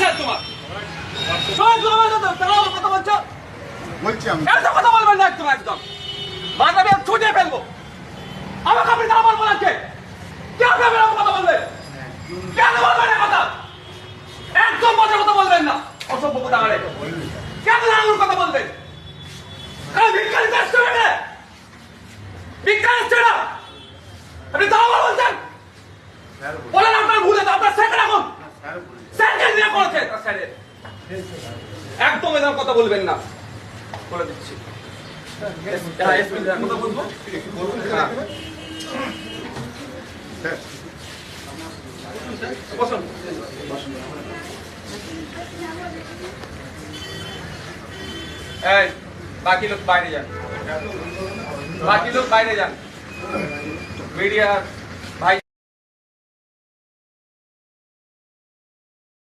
Sir তোমার? সবাই কথা তারাও কথা বলছো? বলছি আমি। এত কথা বলবেন না একদম একদম। মাথা দিয়ে ছুটে ফেলব। আমাকে আপনি তারা বলব লাগছে ভাবে এরকম কথা বলবে? কেন বলবেন কথা? একদম মজার কথা বলবেন না। অসভ্য কথা স্যারের একদম কথা বলবেন না। বলে দিচ্ছি। হ্যাঁ। বাকি লোক বাইরে যান। বাকি লোক বাইরে যান। মিডিয়া